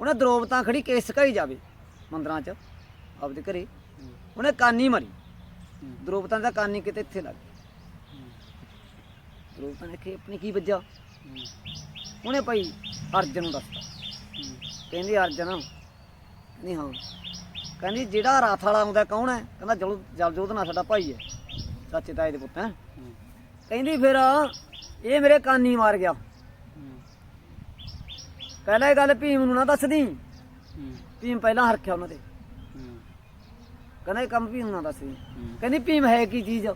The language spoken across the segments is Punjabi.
ਉਹਨੇ ਦਰੋਬਤਾਂ ਖੜੀ ਕੇਸ ਸਕਾਈ ਜਾਵੇ ਮੰਦਰਾਂ 'ਚ ਆਪਦੇ ਘਰੇ। ਉਹਨੇ ਕਾਨੀ ਮਾਰੀ। ਦਰੋਬਤਾਂ ਦਾ ਕਾਨੀ ਕਿਤੇ ਇੱਥੇ ਲੱਗ ਗਈ ਦਰੋਬਤਾਂ ਨੇ ਕਿ ਆਪਣੀ ਕੀ ਵੱਜਾ? ਉਹਨੇ ਭਾਈ ਅਰਜਨ ਨੂੰ ਦੱਸਤਾ। ਕਹਿੰਦੀ ਅਰਜਨ ਨਹੀਂ ਹਾਂ। ਕਹਿੰਦੀ ਜਿਹੜਾ ਰਾਥ ਵਾਲਾ ਆਉਂਦਾ ਕੌਣ ਹੈ? ਕਹਿੰਦਾ ਜਲ ਜਲਜੋਤ ਨਾਲ ਸਾਡਾ ਭਾਈ ਹੈ ਚਾਚੇ ਤਾਏ ਦੇ ਪੁੱਤ ਹੈ। ਕਹਿੰਦੀ ਫਿਰ ਇਹ ਮੇਰੇ ਕਾਨੀ ਮਾਰ ਗਿਆ। ਪਹਿਲਾਂ ਇਹ ਗੱਲ ਭੀਮ ਨੂੰ ਨਾ ਦੱਸਦੀ। ਭੀਮ ਪਹਿਲਾਂ ਹਰਖਿਆ ਉਹਨਾਂ ਦੇ ਕਹਿੰਦਾ ਇਹ ਕੰਮ ਭੀਮ ਨੂੰ ਨਾ ਦੱਸਦੀ ਕਹਿੰਦੀ ਭੀਮ ਹੈ ਕੀ ਚੀਜ਼?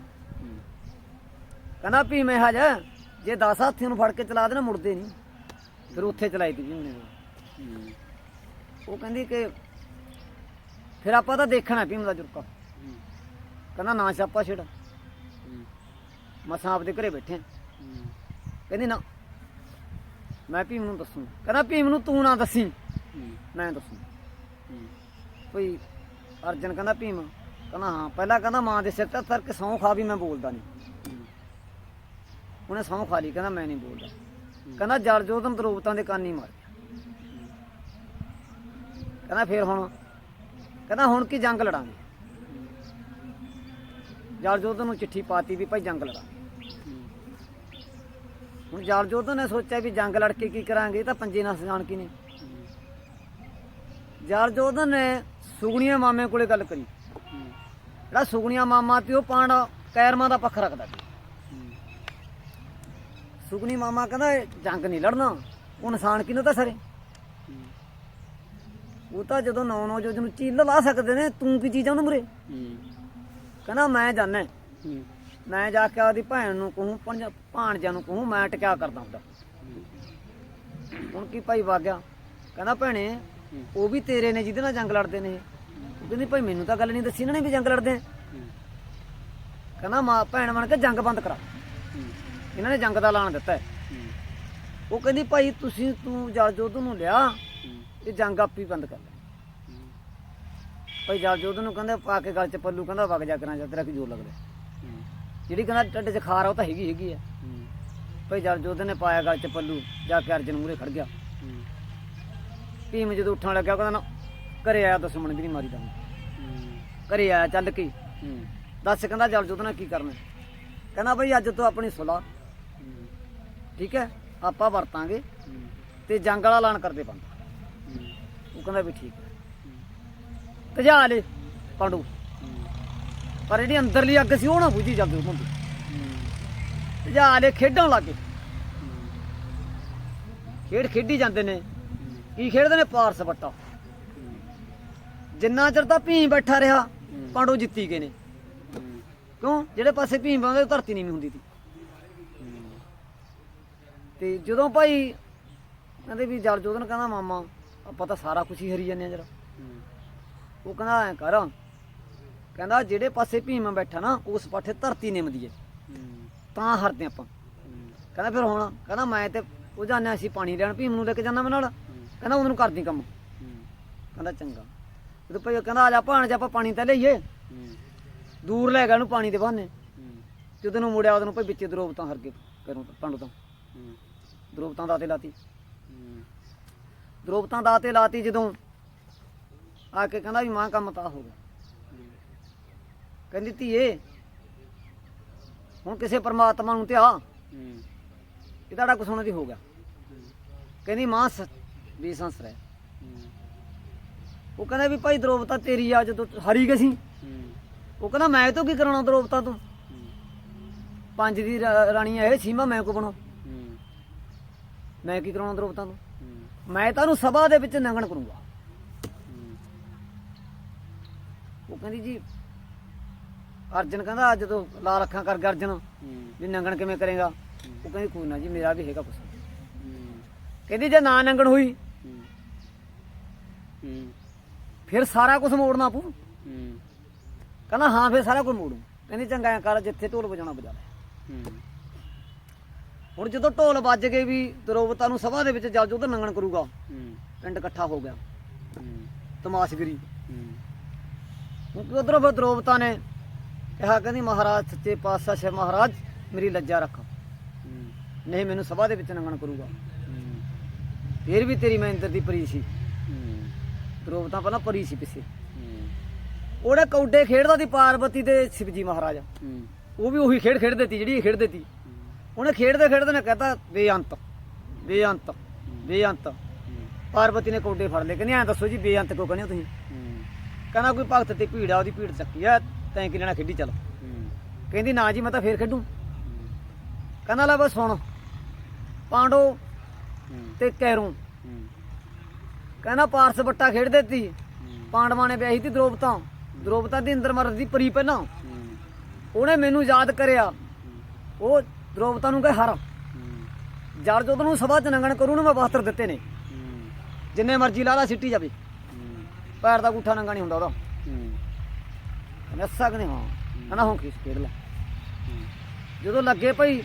ਕਹਿੰਦਾ ਭੀਮ ਇਹ ਹਜਾ ਜੇ 10 ਹਾਥੀਆਂ ਨੂੰ ਫੜ ਕੇ ਚਲਾ ਦੇਣਾ ਮੁੜਦੇ ਨਹੀਂ। ਫਿਰ ਉੱਥੇ ਚਲਾਈ ਤੀ ਭੀਮ ਨੇ। ਉਹ ਕਹਿੰਦੀ ਕਿ ਫਿਰ ਆਪਾਂ ਤਾਂ ਦੇਖਣਾ ਭੀਮ ਦਾ ਜੁਰਕਾ। ਕਹਿੰਦਾ ਨਾ ਛਾਪਾ ਛੇੜ। ਮਸਾਂ ਆਪਦੇ ਘਰੇ ਬੈਠੇ। ਕਹਿੰਦੀ ਨਾ ਮੈਂ ਭੀਮ ਨੂੰ ਦੱਸੂ। ਕਹਿੰਦਾ ਭੀਮ ਨੂੰ ਤੂੰ ਨਾ ਦੱਸੀ। ਮੈਂ ਦੱਸੂ। ਕੋਈ ਅਰਜਨ ਕਹਿੰਦਾ ਭੀਮ ਕਹਿੰਦਾ ਹਾਂ ਪਹਿਲਾਂ ਕਹਿੰਦਾ ਮਾਂ ਦੇ ਸਿਰ ਤੇ ਸਰ ਕੇ ਸਹੁੰ ਖਾ ਵੀ ਮੈਂ ਬੋਲਦਾ ਨਹੀਂ ਉਹਨੇ ਸਹੁੰ ਖਾ ਲਈ ਕਹਿੰਦਾ ਮੈਂ ਨਹੀਂ ਬੋਲਦਾ। ਕਹਿੰਦਾ ਜਲ ਜੋਤਨ ਦਰੋਬਤਾਂ ਦੇ ਕੰਨ ਹੀ ਮਾਰ ਕਹਿੰਦਾ ਫੇਰ ਹੁਣ ਕਹਿੰਦਾ ਹੁਣ ਕੀ ਜੰਗ ਲੜਾਂਗੇ? ਜਲ ਜੋਤਨ ਨੂੰ ਚਿੱਠੀ ਪਾਤੀ ਵੀ ਭਾਈ ਜੰਗ ਲੜਾਂਗੇ। ਹੁਣ ਜਲ ਜੋਤਨ ਨੇ ਸੋਚਿਆ ਵੀ ਜੰਗ ਲੜ ਕੇ ਕੀ ਕਰਾਂਗੇ ਇਹ ਤਾਂ ਪੰਜੇ ਨਾਲ ਸਜਾਣ ਕੀ ਨੇ। ਜਲ ਜੋਤਨ ਨੇ ਸੁਗਣੀਆਂ ਮਾਮੇ ਕੋਲੇ ਗੱਲ ਕਰੀ। ਜਿਹੜਾ ਸੁਗਣੀਆਂ ਮਾਮਾ ਤੇ ਉਹ ਪਾਂਡ ਕੈਰਮਾਂ ਦਾ ਪੱਖ ਰੱਖਦਾ ਸੀ। ਸੁਗਣੀ ਮਾਮਾ ਕਹਿੰਦਾ ਜੰਗ ਨਹੀਂ ਲੜਨਾ ਉਹ ਨਿਸ਼ਾਨ ਕਿਹਨੂੰ ਤਾਂ ਸਰੇ। ਉਹ ਤਾਂ ਜਦੋਂ ਨੌ ਨੌ ਜੋ ਨੂੰ ਚੀਲ ਲਾ ਸਕਦੇ ਨੇ ਤੂੰ ਕੀ ਚੀਜ਼ ਉਹਨੂੰ ਮੁਰੇ? ਕਹਿੰਦਾ ਮੈਂ ਜਾਣਾ। ਮੈਂ ਜਾ ਕੇ ਆਦੀ ਭੈਣ ਨੂੰ ਕਹੂੰ ਭਾਂਜਾ ਭਾਣਜਾ ਨੂੰ ਕਹੂੰ, ਮੈਂ ਟਕਿਆ ਕਰਦਾ ਹੁੰਦਾ। ਹੁਣ ਕੀ ਭਾਈ ਵਾਗਿਆ? ਕਹਿੰਦਾ ਭੈਣੇ, ਉਹ ਵੀ ਤੇਰੇ ਨੇ, ਜਿਹਦੇ ਨਾਲ ਜੰਗ ਲੜਦੇ ਨੇ। ਉਹ ਕਹਿੰਦੀ ਭਾਈ ਮੈਨੂੰ ਤਾਂ ਗੱਲ ਨਹੀਂ ਦੱਸੀ ਇਹਨਾਂ ਨੇ ਵੀ ਜੰਗ ਲੜਦੇ ਕਹਿੰਦਾ ਮਾਂ, ਭੈਣ ਬਣ ਕੇ ਜੰਗ ਬੰਦ ਕਰਾ। ਇਹਨਾਂ ਨੇ ਜੰਗ ਦਾ ਐਲਾਨ ਦਿੱਤਾ। ਉਹ ਕਹਿੰਦੀ ਭਾਈ ਤੁਸੀਂ ਤੂੰ ਜਲ ਜੋਧ ਨੂੰ ਲਿਆ ਇਹ ਜੰਗ ਆਪੀ ਹੀ ਬੰਦ ਕਰ ਲੈ। ਭਾਈ ਜਲ ਜੋਧ ਨੂੰ ਕਹਿੰਦੇ, ਪਾ ਕੇ ਗਲ ਚ ਪੱਲੂ, ਕਹਿੰਦਾ ਵਗ ਜਾ ਕਰਾਂ ਜਾਂ ਤੇਰਾ ਕੀ ਜੋਰ ਲੱਗਦਾ। ਜਿਹੜੀ ਕਹਿੰਦਾ ਟੱਡ ਚ ਖਾਰ ਆ ਉਹ ਤਾਂ ਹੈਗੀ ਹੈਗੀ ਆ। ਭਾਈ ਜਲ ਜੋਧ ਨੇ ਪਾਇਆ ਗਲ ਚ ਪੱਲੂ ਜਾ ਕੇ ਅਰਜਨ ਮੂਰੇ ਖੜ ਗਿਆ। ਭੀਮ ਜਦੋਂ ਉੱਠਣ ਲੱਗਿਆ ਕਹਿੰਦਾ ਨਾ ਘਰੇ ਆਇਆ ਦੁਸ਼ਮਣ ਵੀ ਨਹੀਂ ਮਾਰੀ ਦਾ ਘਰੇ ਆਇਆ ਚੱਲ ਕੇ। ਦੱਸ ਕਹਿੰਦਾ ਜਲ ਜੋਧ ਨਾਲ ਕੀ ਕਰਨਾ ਕਹਿੰਦਾ ਭਾਈ ਅੱਜ ਤੋਂ ਆਪਣੀ ਸੁਲਾ। ਠੀਕ ਹੈ? ਆਪਾਂ ਵਰਤਾਂਗੇ। ਤੇ ਜੰਗ ਵਾਲਾ ਐਲਾਨ ਕਰਦੇ ਬੰਦ। ਉਹ ਕਹਿੰਦਾ ਵੀ ਠੀਕ ਹੈ। ਤਜਾ ਲੈ ਪਾਂਡੂ। ਪਰ ਜਿਹੜੀ ਅੰਦਰਲੀ ਅੱਗ ਸੀ, ਉਹ ਨਾ ਬੁਝੀ ਜਾਂਦੀ ਉਹਨਾਂ ਦੀ ਤਜਾ ਲੈ ਖੇਡਣ ਲੱਗੇ ਖੇਡ ਖੇਡੀ ਜਾਂਦੇ ਨੇ। ਕੀ ਖੇਡਦੇ ਨੇ? ਪਾਰਸ ਵੱਟਾ। ਜਿੰਨਾ ਚਿਰ ਤਾਂ ਭੀਮ ਬੈਠਾ ਰਿਹਾ, ਪਾਂਡੂ ਜਿੱਤੀ ਗਏ ਨੇ। ਕਿਉਂ? ਜਿਹੜੇ ਪਾਸੇ ਭੀਮ ਬੰਦੇ ਧਰਤੀ ਨਹੀਂ ਹੁੰਦੀ ਸੀ। ਤੇ ਜਦੋਂ ਭਾਈ ਕਹਿੰਦੇ ਵੀ ਜਲ ਜੋਧਨ ਕਹਿੰਦਾ, ਮਾਮਾ, ਆਪਾਂ ਤਾਂ ਸਾਰਾ ਕੁਝ ਹੀ ਹਰੀ ਜਾਂਦੇ ਆ ਜਰਾ। ਉਹ ਕਹਿੰਦਾ, ਐ ਕਰ ਕਹਿੰਦਾ ਜਿਹੜੇ ਪਾਸੇ ਭੀਮ ਬੈਠਾ ਨਾ, ਉਸ ਪਾਠੇ ਧਰਤੀ ਨਿੰਮਦੀ ਹੈ ਤਾਂ ਹਰਦੇ ਆਪਾਂ। ਕਹਿੰਦਾ ਫਿਰ ਹੁਣ, ਕਹਿੰਦਾ ਮੈਂ ਤੇ ਉਹ ਜਾਣਿਆ ਸੀ ਪਾਣੀ ਲੈਣ, ਭੀਮ ਨੂੰ ਲੈ ਕੇ ਜਾਂਦਾ ਮੈਂ ਨਾਲ ਕਹਿੰਦਾ ਉਹਨੂੰ ਕਰਦੀ ਕੰਮ। ਕਹਿੰਦਾ ਚੰਗਾ। ਜਦੋਂ ਭਾਈ ਕਹਿੰਦਾ, ਆ ਜਾ ਭਾਣ, ਜਾ ਆਪਾਂ ਪਾਣੀ ਤਾਂ ਲਈਏ। ਦੂਰ ਲੈ ਗਿਆ ਉਹਨੂੰ ਪਾਣੀ ਦੇ ਬਹਾਨੇ। ਜਦੋਂ ਨੂੰ ਮੁੜਿਆ ਉਹਨੂੰ ਭਾਈ ਵਿੱਚੇ ਦਰੋਬਤਾਂ ਹਰ ਕੇ ਕਰੂੰ ਪਾਂਡੂ ਤਾਂ। ਦਰੋਬਤਾਂ ਦਾਤੇ ਲਾਤੀ। ਦਰੋਬਤਾਂ ਦਾਤੇ ਲਾਤੀ ਜਦੋਂ ਆ ਕੇ ਕਹਿੰਦਾ ਵੀ ਮਾਂ, ਕੰਮ ਤਾਂ ਹੋ ਗਿਆ। ਕਹਿੰਦੀ ਧੀਏ ਹੁਣ ਕਿਸੇ ਪਰਮਾਤਮਾ ਨੂੰ ਧਿਆ ਇਹ ਤੁਹਾਡਾ ਕੁਛ ਹੋਣਾ ਦੀ ਹੋ ਗਿਆ। ਕਹਿੰਦੀ ਮਾਂ ਵੀ ਸੰਸ ਰਹਿ। ਉਹ ਕਹਿੰਦਾ ਵੀ ਭਾਈ ਦਰੋਬਤਾ ਤੇਰੀ ਆ ਜਦੋਂ ਹਰੀ ਗਈ ਸੀ। ਉਹ ਕਹਿੰਦਾ ਮੈਂ ਤੋਂ ਕੀ ਕਰਾਉਣਾ ਦਰੋਬਤਾ ਤੋਂ? ਪੰਜ ਦੀ ਰਾਣੀ ਇਹ ਸੀਮਾ ਮੈਂ ਕੋ ਬਣਾ ਮੈਂ ਕੀ ਕਰਾਉਣਾ ਦਰੋਬਤਾ ਤੋਂ? ਮੈਂ ਤਾਂ ਉਹਨੂੰ ਸਭਾ ਦੇ ਵਿੱਚ ਨੰਗਣ ਕਰੂੰਗਾ। ਉਹ ਕਹਿੰਦੀ ਜੀ ਅਰਜਨ ਕਹਿੰਦਾ ਅੱਜ ਜਦੋਂ ਲਾਲ ਅੱਖਾਂ ਕਰ ਗਿਆ ਅਰਜਨ। ਵੀ ਨੰਗਣ ਕਿਵੇਂ ਕਰੇਗਾ? ਉਹ ਕਹਿੰਦੀ ਕੋਈ ਨਾ ਜੀ ਮੇਰਾ ਵੀ ਹੈਗਾ ਕੁਛ। ਕਹਿੰਦੀ ਜੇ ਨਾ ਨੰਗਣ ਹੋਈ ਫਿਰ ਸਾਰਾ ਕੁਝ ਮੋੜਨਾ ਪਊ। ਕਹਿੰਦਾ ਹਾਂ ਫਿਰ ਸਾਰਾ ਕੁਝ ਮੋੜੂ। ਕਹਿੰਦੀ ਚੰਗਾ ਕਰ ਜਿੱਥੇ ਢੋਲ ਵਜਾਉਣਾ ਵਜਾ ਲੈ। ਹੁਣ ਜਦੋਂ ਢੋਲ ਵੱਜ ਗਏ ਵੀ ਦਰੋਬਤਾ ਨੂੰ ਸਭਾ ਦੇ ਵਿੱਚ ਜਲ ਜੋਧ ਨੰਗਣ ਕਰੂਗਾ ਪਿੰਡ ਇਕੱਠਾ ਹੋ ਗਿਆ। ਤਮਾਸ਼ਗਰੀ। ਕਿਉਂਕਿ ਉਧਰੋਂ ਫਿਰ ਦਰੋਬਤਾ ਨੇ ਕਿਹਾ ਕਹਿੰਦੀ, ਮਹਾਰਾਜ, ਸੱਚੇ ਪਾਤਸ਼ਾਹ ਸੇ ਮਹਾਰਾਜ, ਮੇਰੀ ਲੱਜਾ ਰੱਖ। ਨਹੀਂ, ਮੈਨੂੰ ਸਭਾ ਦੇ ਵਿੱਚ ਨੰਗਣ ਕਰੂਗਾ। ਫੇਰ ਵੀ ਤੇਰੀ ਮੈਂ ਇੰਦਰ ਦੀ ਪਰੀ ਸੀ। ਹੂੰ ਪਹਿਲਾਂ ਪਰੀ ਸੀ ਪਿੱਛੇ। ਹੂੰ ਕੌਡੇ ਖੇਡਦਾ ਸੀ ਪਾਰਵਤੀ ਤੇ ਸ਼ਿਵਜੀ ਮਹਾਰਾਜ। ਉਹ ਵੀ ਉਹੀ ਖੇਡ ਖੇਡਦੇ ਸੀ, ਜਿਹੜੀ ਖੇਡਦੇ ਸੀ। ਉਹਨੇ ਖੇਡਦੇ ਖੇਡਦੇ ਨੇ ਕਹਤਾ, ਬੇਅੰਤ ਬੇਅੰਤ ਬੇਅੰਤ। ਪਾਰਵਤੀ ਨੇ ਕੌਡੇ ਫੜ ਲਏ। ਕਹਿੰਦੀ, ਐਂ ਦੱਸੋ ਜੀ, ਬੇਅੰਤ ਕਿਉਂ ਕਹਿੰਦੇ ਤੁਸੀਂ? ਕਹਿੰਦਾ, ਕੋਈ ਭਗਤ ਤੇ ਭੀੜ ਆ, ਉਹਦੀ ਭੀੜ ਚੱਕੀ ਆ। ਤੈਂ ਕਿ ਲੈਣਾ ਖੇਡੀ ਚੱਲ। ਕਹਿੰਦੀ ਨਾ ਜੀ ਮੈਂ ਤਾਂ ਫੇਰ ਖੇਡੂ। ਕਹਿੰਦਾ ਲੈ ਬਸ ਸੁਣ ਪਾਂਡੋ ਤੇ ਕੈਰੂ। ਕਹਿੰਦਾ ਪਾਰਸ ਬੱਟਾ ਖੇਡਦੇ ਸੀ ਪਾਂਡਵਾਂ ਨੇ ਵਿਆਹੀ ਤੀ ਦ੍ਰੋਪਤਾ। ਦ੍ਰੋਪਤਾ ਦੀ ਅੰਦਰ ਮਰਦ ਦੀ ਪਰੀ ਪਹਿਲਾਂ। ਉਹਨੇ ਮੈਨੂੰ ਯਾਦ ਕਰਿਆ। ਉਹ ਦ੍ਰੋਪਤਾ ਨੂੰ ਕਹੇ ਹਰ। ਜੜ ਜੋਤ ਨੂੰ ਸਭਾ ਚ ਨੰਗਣ ਕਰੂ ਨੂੰ ਮੈਂ ਵਸਤਰ ਦਿੱਤੇ ਨੇ। ਜਿੰਨੇ ਮਰਜ਼ੀ ਲਾਲਾ ਸਿੱਟੀ ਜਾਵੇ। ਪੈਰ ਦਾ ਗੁੱਠਾ ਨੰਗਾ ਨਹੀਂ ਹੁੰਦਾ ਉਹਦਾ। ਕਹਿੰਦਾ ਸਕਨੇ ਹਾਂ। ਕਹਿੰਦਾ ਹੁਣ ਕਿਸ ਖੇਡ ਲੈ? ਜਦੋਂ ਲੱਗੇ ਭਈ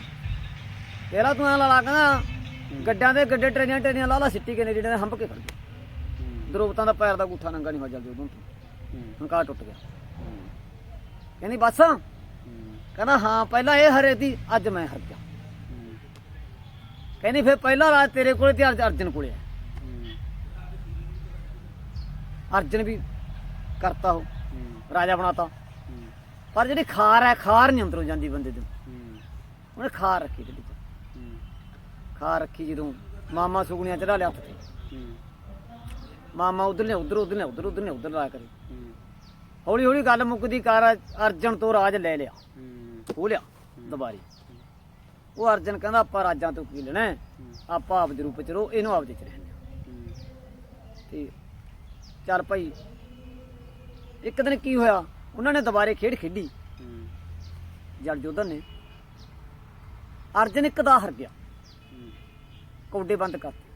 ਤੇਰਾ ਤੂੰ ਐ ਲਾ ਕਹਿੰਦਾ ਗੱਡਾਂ ਦੇ ਗੱਡੇ ਟਰੇਆਂ ਟਰੇਆਂ ਲਾਲਾ ਸਿੱਟੀ ਕੇ ਨੇ ਜਿਹੜੇ ਹੰਬ ਕੇ ਖੜ ਗਏ। ਦਰੋਪਤਾਂ ਦਾ ਪੈਰ ਦਾ ਗੁੱਠਾ ਨੰਗਾ ਨਹੀਂ ਹੋ ਜਲਦੀ ਉਦੋਂ ਤੋਂ। ਹੰਕਾਰ ਟੁੱਟ ਗਿਆ। ਕਹਿੰਦੀ ਬਸ। ਕਹਿੰਦਾ ਹਾਂ ਪਹਿਲਾਂ ਇਹ ਹਰੇ ਸੀ ਅੱਜ ਮੈਂ ਹਰ ਗਿਆ। ਕਹਿੰਦੀ ਫਿਰ ਪਹਿਲਾ ਰਾਜ ਤੇਰੇ ਕੋਲੇ ਤੇ ਅਰਜਨ ਕੋਲੇ ਆ। ਅਰਜਨ ਵੀ ਕਰਤਾ ਉਹ। ਰਾਜਾ ਬਣਾਤਾ। ਪਰ ਜਿਹੜੀ ਖਾਰ ਹੈ ਖਾਰ ਨਹੀਂ ਅੰਦਰੋਂ ਜਾਂਦੀ ਬੰਦੇ ਦੇ। ਉਹਨੇ ਖਾਰ ਰੱਖੀ ਤੇ। ਵਿੱਚ ਖਾਰ ਰੱਖੀ ਜਦੋਂ ਮਾਮਾ ਸੁਗਣੀਆਂ ਚੜਾ ਲਿਆ ਹੱਥ ਤੇ ਮਾਮਾ ਉਧਰ ਨੇ ਉਧਰ ਉਧਰ ਨੇ ਉਧਰ ਉਧਰ ਨੇ ਉਧਰ ਲਾ ਕਰੇ। ਹੌਲੀ ਹੌਲੀ ਗੱਲ ਮੁੱਕਦੀ ਕਰ ਅਰਜਨ ਤੋਂ ਰਾਜ ਲੈ ਲਿਆ। ਉਹ ਲਿਆ ਦੁਬਾਰੀ। ਉਹ ਅਰਜਨ ਕਹਿੰਦਾ ਆਪਾਂ ਰਾਜਾਂ ਤੋਂ ਕੀ ਲੈਣਾ? ਆਪਾਂ ਆਪ ਦੇ ਰੂਪ ਚ ਰਹੋ ਇਹਨੂੰ ਆਪ ਦੇ ਚ ਰਹਿਣਾ ਤੇ ਚੱਲ ਭਾਈ ਇੱਕ ਦਿਨ ਕੀ ਹੋਇਆ? ਉਹਨਾਂ ਨੇ ਦੁਬਾਰੇ ਖੇਡ ਖੇਡੀ। ਜੜ ਜੋਧਨ ਨੇ। ਅਰਜਨ ਇੱਕ ਦਾ ਹਰ ਗਿਆ। ਕੌਡੇ ਬੰਦ ਕਰਤੇ।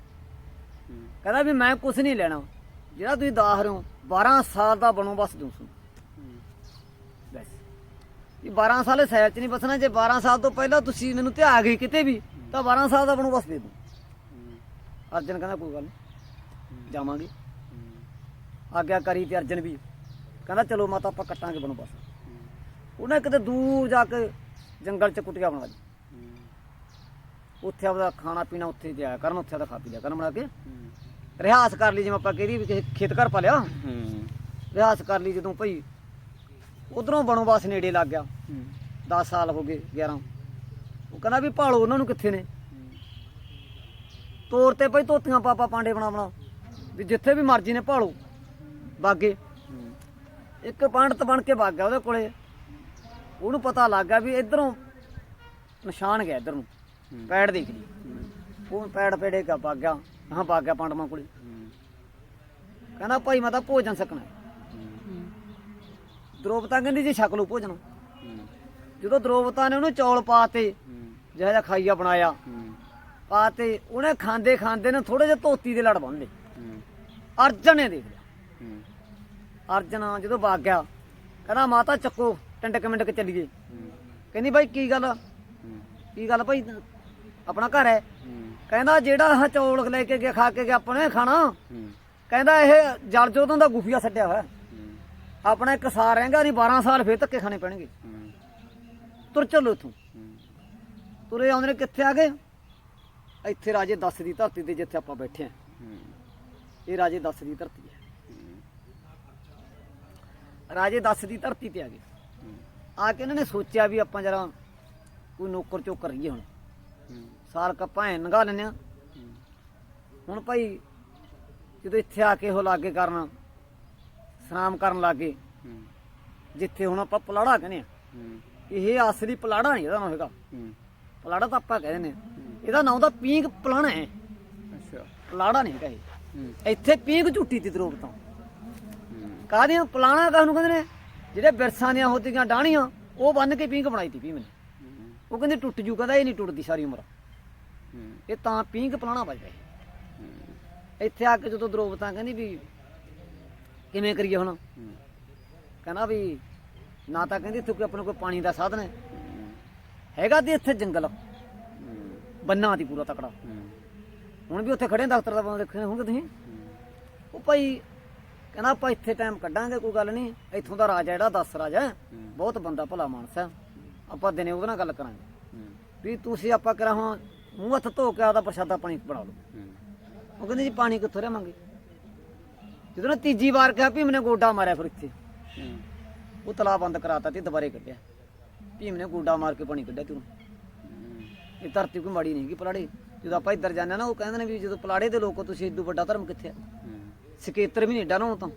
ਕਹਿੰਦਾ ਵੀ ਮੈਂ ਕੁਝ ਨਹੀਂ ਲੈਣਾ। ਜਿਹੜਾ ਤੁਸੀਂ ਦਾ ਹਰਿਓ 12 ਸਾਲ ਦਾ ਬਣੋ ਬਸ ਦੂੰ ਸੁਣ ਬਸ। ਇਹ 12 ਸਾਲੇ ਸਹਿਲ ਚ ਨਹੀਂ ਬਸਣਾ। ਜੇ 12 ਸਾਲ ਤੋਂ ਪਹਿਲਾਂ ਤੁਸੀਂ ਮੈਨੂੰ ਧਿਆ ਗਏ ਕਿਤੇ ਵੀ ਤਾਂ 12 ਸਾਲ ਦਾ ਬਣੋ ਬਸ ਦੇ ਦੂੰ ਅਰਜਨ ਕਹਿੰਦਾ ਕੋਈ ਗੱਲ ਨਹੀਂ ਜਾਵਾਂਗੇ। ਆਗਿਆ ਕਰੀ ਤੇ ਅਰਜਨ ਵੀ। ਕਹਿੰਦਾ ਚਲੋ ਮਾਤਾ ਆਪਾਂ ਕੱਟਾਂਗੇ ਬਣੋ ਬਸ। ਉਹਨੇ ਕਿਤੇ ਦੂਰ ਜਾ ਕੇ ਜੰਗਲ ਚ ਕੁੱਟਿਆ ਬਣਾ ਲਈ ਉੱਥੇ ਆਪਦਾ ਖਾਣਾ ਪੀਣਾ ਉੱਥੇ ਜਾਇਆ ਕਰਨ, ਉੱਥੇ ਦਾ ਖਾ ਪੀ ਲਿਆ ਕਰਨ ਬਣਾ ਕੇ। ਰਿਹਾਸ ਕਰ ਲਈ ਜਿਵੇਂ ਆਪਾਂ ਕਹਿੰਦੀ ਵੀ ਕਿਸੇ ਖੇਤ ਘਰ ਪਾ ਲਿਆ। ਰਿਹਾਸ ਕਰ ਲਈ ਜਦੋਂ ਭਈ ਉਧਰੋਂ ਬਣੋਵਾਸ ਨੇੜੇ ਲੱਗ ਗਿਆ। 10 ਸਾਲ ਹੋ ਗਏ 11 ਉਹ ਕਹਿੰਦਾ ਵੀ ਭਾਲੋ ਉਹਨਾਂ ਨੂੰ ਕਿੱਥੇ ਨੇ? ਤੋਰ ਤੇ ਭਈ ਧੋਤੀਆਂ ਪਾਪਾ ਪਾਂਡੇ ਬਣਾ ਬਣਾ ਵੀ ਜਿੱਥੇ ਵੀ ਮਰਜ਼ੀ ਨੇ ਭਾਲੋ। ਬਾਗੇ। ਇੱਕ ਪੰਡਤ ਬਣ ਕੇ ਵਗ ਗਿਆ ਉਹਦੇ ਕੋਲੇ। ਉਹਨੂੰ ਪਤਾ ਲੱਗ ਗਿਆ ਵੀ ਇਧਰੋਂ ਨਿਸ਼ਾਨ ਗਿਆ ਇਧਰ ਨੂੰ ਪੈੜ ਦੇਖ ਲਈ। ਉਹ ਪੈੜ ਪੇੜੇ ਕਾ ਵਗ ਗਿਆ ਹਾਂ ਵਗ ਗਿਆ ਪਾਂਡਵਾਂ ਕੋਲੇ। ਕਹਿੰਦਾ ਭਾਈ ਮੈਂ ਤਾਂ ਭੋਜਨ ਸਕਣਾ ਦ੍ਰੋਪਤਾ ਕਹਿੰਦੀ ਜੀ ਛਕ ਲਓ ਭੋਜਨ। ਜਦੋਂ ਦ੍ਰੋਪਤਾ ਨੇ ਉਹਨੂੰ ਚੌਲ ਪਾਤੇ ਜਿਹੜਾ ਜਿਹਾ ਖਾਈਆ ਬਣਾਇਆ ਪਾਤੇ ਉਹਨੇ ਖਾਂਦੇ ਖਾਂਦੇ ਨੇ ਥੋੜੇ ਜਿਹਾ ਧੋਤੀ ਦੇ ਲੜ ਲਏ ਅਰਜਨ ਨੇ ਦੇਖ ਲਿਆ। ਅਰਜਨ ਜਦੋਂ ਵਗ ਗਿਆ ਕਹਿੰਦਾ ਮਾਤਾ ਚੱਕੋ ਟੰਡਕ ਮਿੰਡਕ ਚੱਲੀਏ। ਕਹਿੰਦੀ ਭਾਈ ਕੀ ਗੱਲ ਕੀ ਗੱਲ ਭਾਈ ਆਪਣਾ ਘਰ ਹੈ। ਕਹਿੰਦਾ ਜਿਹੜਾ ਆਹ ਚੌਲ ਲੈ ਕੇ ਗਿਆ ਖਾ ਕੇ ਗਿਆ ਆਪਣੇ ਖਾਣਾ। ਕਹਿੰਦਾ ਇਹ ਜਲ ਜੋਦੋਂ ਦਾ ਗੁਫੀਆ ਛੱਡਿਆ ਹੋਇਆ। ਆਪਣਾ ਇੱਕ ਸਾਰ ਰਹੇਗਾ ਨਹੀਂ 12 ਸਾਲ ਫੇਰ ਧੱਕੇ ਖਾਣੇ ਪੈਣਗੇ। ਤੁਰ ਚੱਲੋ ਇਥੋਂ। ਤੁਰੇ ਆਉਂਦੇ ਨੇ ਕਿੱਥੇ ਆ ਗਏ? ਇੱਥੇ ਰਾਜੇ ਦੱਸ ਦੀ ਧਰਤੀ ਤੇ ਜਿੱਥੇ ਆਪਾਂ ਬੈਠੇ ਆ ਇਹ ਰਾਜੇ ਦੱਸ ਦੀ ਧਰਤੀ ਹੈ। ਰਾਜੇ ਦੱਸ ਦੀ ਧਰਤੀ ਤੇ ਆ ਗਏ। ਆ ਕੇ ਇਹਨਾਂ ਨੇ ਸੋਚਿਆ ਵੀ ਆਪਾਂ ਜਰਾ ਕੋਈ ਨੌਕਰ ਚੋਕਰ ਰਹੀਏ ਹੁਣ। ਸਾਲ ਕੱਪਾਂ ਐ ਨਗਾ ਲੈਨੇ ਹੁਣ ਭਾਈ ਜਦੋਂ ਇੱਥੇ ਆ ਕੇ ਉਹ ਲਾਗੇ ਕਰਨ ਸਨਾਮ ਕਰਨ ਲੱਗੇ ਜਿੱਥੇ ਹੁਣ ਆਪਾਂ ਪਲਾੜਾ ਕਹਿੰਦੇ ਆ ਇਹ ਅਸਲੀ ਪਲਾੜਾ ਨਹੀਂ ਇਹਦਾ ਨਾਮ ਹੈਗਾ। ਪਲਾੜਾ ਤਾਂ ਆਪਾਂ ਕਹਿੰਦੇ ਨੇ ਇਹਦਾ ਨਾਮ ਤਾਂ ਪੀਂਗ ਪਲਾਣਾ ਹੈ। ਅੱਛਾ। ਪਲਾੜਾ ਨਹੀਂ ਹੈਗਾ ਇਹ। ਇੱਥੇ ਪੀਂਗ ਝੁੱਟੀ ਤੀ ਦਰੋਗ ਤੋਂ ਕਾਹਦੀਆਂ? ਪਲਾਣਾ ਕਾਹ ਨੂੰ ਕਹਿੰਦੇ ਨੇ? ਜਿਹੜੇ ਬਿਰਸਾਂ ਦੀਆਂ ਹੋਤੀਆਂ ਡਾਣੀਆਂ ਉਹ ਬੰਨ ਕੇ ਪੀਂਗ ਬਣਾਈ ਤੀ ਪੀ ਮੈਨੇ ਉਹ ਕਹਿੰਦੇ ਟੁੱਟ ਜੂ, ਕਹਿੰਦਾ ਇਹ ਨਹੀਂ ਟੁੱਟਦੀ ਸਾਰੀ ਉਮਰ। ਇਹ ਤਾਂ ਪੀਂਗ ਪਲਾਣਾ ਵੱਜਦਾ ਇਹ। ਇੱਥੇ ਆ ਕੇ ਜਦੋਂ ਦਰੋਗਤਾਂ ਕਹਿੰਦੀ ਵੀ ਕਿਵੇਂ ਕਰੀਏ ਹੁਣ? ਕਹਿੰਦਾ ਵੀ ਨਾ ਤਾਂ ਕਹਿੰਦੀ ਇੱਥੇ ਕੋਈ ਆਪਣੇ ਕੋਈ ਪਾਣੀ ਦਾ ਸਾਧਨ ਹੈ। ਹੈਗਾ ਤੇ ਇੱਥੇ ਜੰਗਲ। ਬੰਨਾ ਦੀ ਪੂਰਾ ਤਕੜਾ। ਹੁਣ ਵੀ ਉੱਥੇ ਖੜੇ ਦਫ਼ਤਰ ਦਾ ਬੰਦਾ ਦੇਖੇ ਹੋਣਗੇ ਤੁਸੀਂ। ਉਹ ਭਾਈ ਕਹਿੰਦਾ ਆਪਾਂ ਇੱਥੇ ਟਾਈਮ ਕੱਢਾਂਗੇ ਕੋਈ ਗੱਲ ਨਹੀਂ। ਇੱਥੋਂ ਦਾ ਰਾਜਾ ਜਿਹੜਾ 10 ਰਾਜਾ ਹੈ, ਬਹੁਤ ਬੰਦਾ ਭਲਾ ਮਾਨਸ ਹੈ। ਆਪਾਂ ਦਿਨੇ ਉਹਦੇ ਨਾਲ ਗੱਲ ਕਰਾਂਗੇ। ਵੀ ਤੁਸੀਂ ਆਪਾਂ ਕਰਾਂ ਹੁਣ ਮੂੰਹ ਹੱਥ ਧੋ ਕੇ ਆਦਾ ਪ੍ਰਸ਼ਾਦਾ ਪਾਣੀ ਬਣਾ ਲਓ। ਉਹ ਕਹਿੰਦੇ ਜੀ ਪਾਣੀ ਕਿੱਥੋਂ ਲਿਆਵਾਂਗੇ? ਜਦੋਂ ਨਾ ਤੀਜੀ ਵਾਰ ਕਿਹਾ ਭੀਮ ਨੇ ਗੋਡਾ ਮਾਰਿਆ ਫਿਰ ਇੱਥੇ। ਹੂੰ। ਉਹ ਤਲਾਬ ਬੰਦ ਕਰਾਤਾ ਤੇ ਦੁਬਾਰੇ ਕੱਢਿਆ। ਭੀਮ ਨੇ ਗੋਡਾ ਮਾਰ ਕੇ ਪਾਣੀ ਕੱਢਿਆ ਤੂੰ ਹੂੰ, ਇਹ ਧਰਤੀ ਕੋਈ ਮਾੜੀ ਨਹੀਂ ਕਿ ਪਲਾੜੇ। ਜਦੋਂ ਆਪਾਂ ਇੱਧਰ ਜਾਂਦੇ ਨਾ ਉਹ ਕਹਿੰਦੇ ਨੇ ਵੀ ਜਦੋਂ ਪਲਾੜੇ ਦੇ ਲੋਕੋ ਤੁਸੀਂ ਇਦੋਂ ਵੱਡਾ ਧਰਮ ਕਿੱਥੇ ਆ? ਹੂੰ। ਸਕੇਤਰ ਵੀ ਨਹੀਂ ਏਡਾ ਉਹ ਤਾਂ।